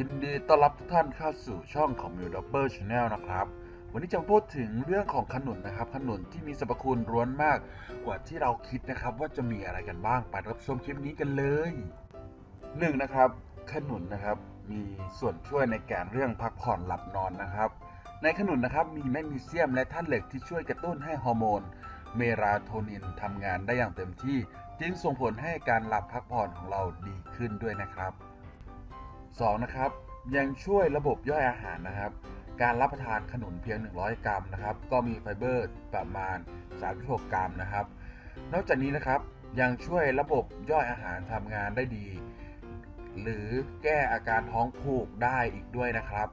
ยินดีต้อนรับทุกท่านเข้าสู่ช่องของ m i l d o p p e r Channel นะครับ วันนี้จะพูดถึงเรื่องของขนุนนะครับ ขนุนที่มีสรรพคุณร้วนมากกว่าที่เราคิดนะครับ ว่าจะมีอะไรกันบ้าง ไปรับชมคลิปนี้กันเลยหนึ่งนะครับ ขนุนนะครับมีส่วนช่วยในการเรื่องพักผ่อนหลับนอนนะครับ ในขนุนนะครับมีแมกนีเซียมและธาตุเหล็กที่ช่วยกระตุ้นให้ฮอร์โมน เมลาโทนินทำงานได้อย่างเต็มที่ จึงส่งผลให้การหลับพักผ่อนของเราดีขึ้นด้วยนะครับ 2. นะครับยังช่วยระบบย่อยอาหารนะครับ การรับประทานขนุนเพียง 100 กรัมนะครับ ก็มีไฟเบอร์ประมาณ 36 กรัมนะครับ นอกจากนี้นะครับยังช่วยระบบย่อยอาหารทำงานได้ดี หรือแก้อาการท้องผูกได้อีกด้วยนะครับ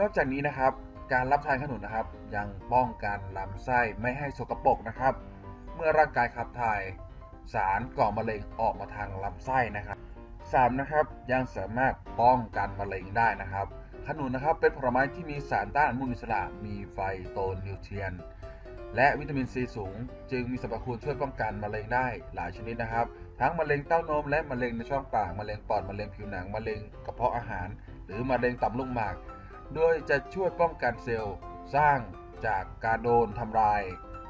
นอกจากนี้นะครับการรับประทานขนุนนะครับ ยังป้องกันลำไส้ไม่ให้สกปรกนะครับ เมื่อร่างกายขับถ่ายสารก่อมะเร็งออกมาทางลำไส้นะครับ 3. นะครับยังสามารถป้องกันมะเร็งได้นะครับ ขนุนนะครับเป็นผลไม้ที่มีสารต้านอนุมูลอิสระ มีไฟโตนิวเทรียน และวิตามินซีสูง จึงมีสรรพคุณช่วยป้องกันมะเร็งได้หลายชนิดนะครับ ทั้งมะเร็งเต้านมและมะเร็งในช่องปากมะเร็งปอดมะเร็งผิวหนังมะเร็งกระเพาะอาหาร หรือมะเร็งต่อมลูกหมาก โดยจะช่วยป้องกันเซลล์ สร้างจากการโดนทำลาย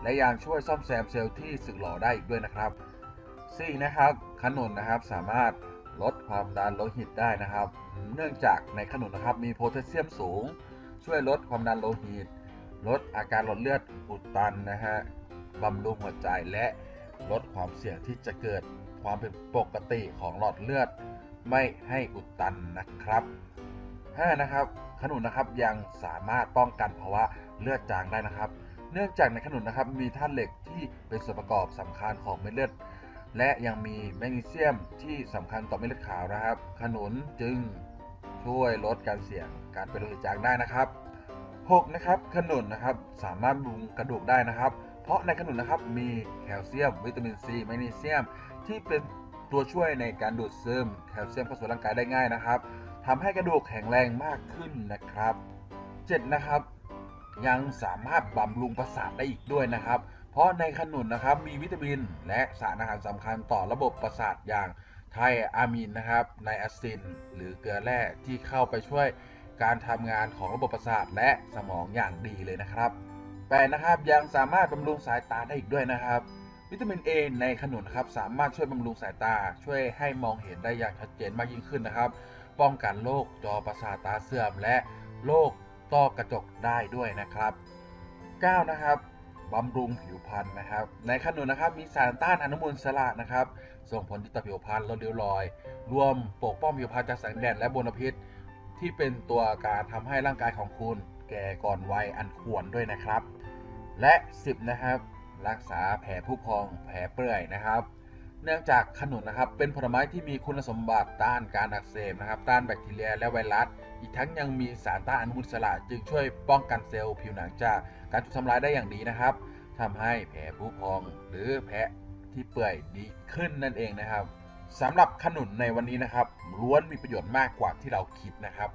และยังช่วยซ่อมแซมเซลล์ที่สึกหรอได้อีกด้วยนะครับ 4. นะครับขนุนนะครับสามารถ ลดความดันโลหิตได้นะครับ เนื่องจากในขนุนนะครับมีโพแทสเซียมสูง ช่วยลดความดันโลหิต ลดอาการหลอดเลือดอุดตันนะฮะบำรุงหัวใจและลดความเสี่ยงที่จะเกิดความเป็นปกติของหลอดเลือด ไม่ให้อุดตันนะครับ 5. นะครับขนุนนะครับยังสามารถป้องกันภาวะเลือดจางได้นะครับ เนื่องจากในขนุนนะครับมีธาตุเหล็กที่เป็นส่วนประกอบสำคัญของเม็ดเลือด และยังมีแมกนีเซียมที่สำคัญต่อเม็ดเลือดขาวนะครับ ขนุนจึงช่วยลดการเสี่ยงการเป็นโลหิตจางได้นะครับ 6. นะครับขนุนนะครับสามารถบำรุงกระดูกได้นะครับ เพราะในขนุนนะครับมีแคลเซียม วิตามินซีแมกนีเซียม ที่เป็นตัวช่วยในการดูดซึมแคลเซียมเข้าสู่ร่างกายได้ง่ายนะครับทำให้กระดูกแข็งแรงมากขึ้นนะครับ 7. นะครับยังสามารถบำรุงประสาทได้อีกด้วยนะครับ เพราะในขนุนนะครับมีวิตามิน และสารอาหารสำคัญต่อระบบประสาทอย่างไทอะมีนนะครับไนอะซิน หรือเกลือแร่ที่เข้าไปช่วยการทำงานของระบบประสาทและสมองอย่างดีเลยนะครับแปดนะครับยังสามารถบำรุงสายตาได้อีกด้วยนะครับ วิตามิน A ในขนุนครับสามารถช่วยบำรุงสายตา ช่วยให้มองเห็นได้อย่างชัดเจนมากยิ่งขึ้นนะครับ ป้องกันโรคจอประสาทตาเสื่อม และโรคต้อกระจกได้ด้วยนะครับ 9. นะครับ บำรุงผิวพรรณนะครับ ในขนุนนะครับมีสารต้านอนุมูลอิสระนะครับ ส่งผลดีต่อผิวพรรณลดริ้วรอย รวมปกป้องผิวพรรณจากแสงแดดและมลพิษ ที่เป็นตัวการทำให้ร่างกายของคุณแก่ก่อนวัยอันควรด้วยนะครับ และ 10 นะครับ รักษาแผลผู้พองแผลเปื่อยนะครับ เนื่องจากขนุนนะครับเป็นผลไม้ที่มีคุณสมบัติต้านการอักเสบนะครับ ต้านแบคทีเรียและไวรัส อีกทั้งยังมีสารต้านอนุมูลอิสระจึงช่วยป้องกันเซลล์ผิวหนังจากการถูกทำลายได้อย่างดีนะครับทำให้แผลผู้พองหรือแผลที่เปื่อยดีขึ้นนั่นเองนะครับสำหรับขนุนในวันนี้นะครับล้วนมีประโยชน์มากกว่าที่เราคิดนะครับ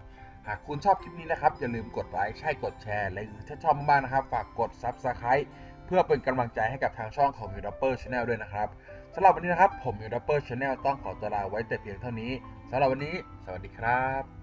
หากคุณชอบคลิปนี้นะครับอย่าลืมกดไลค์ใช่กดแชร์ และถ้าชอบมากนะครับ ฝากกด Subscribe เพื่อเป็นกำลังใจให้กับทางช่องของ m i r a p p e r Channel ด้วยนะครับสำหรับวันนี้นะครับ ผม m i r a p p e r Channel ต้องขอตัวลาไว้แต่เพียงเท่านี้สำหรับวันนี้ สวัสดีครับ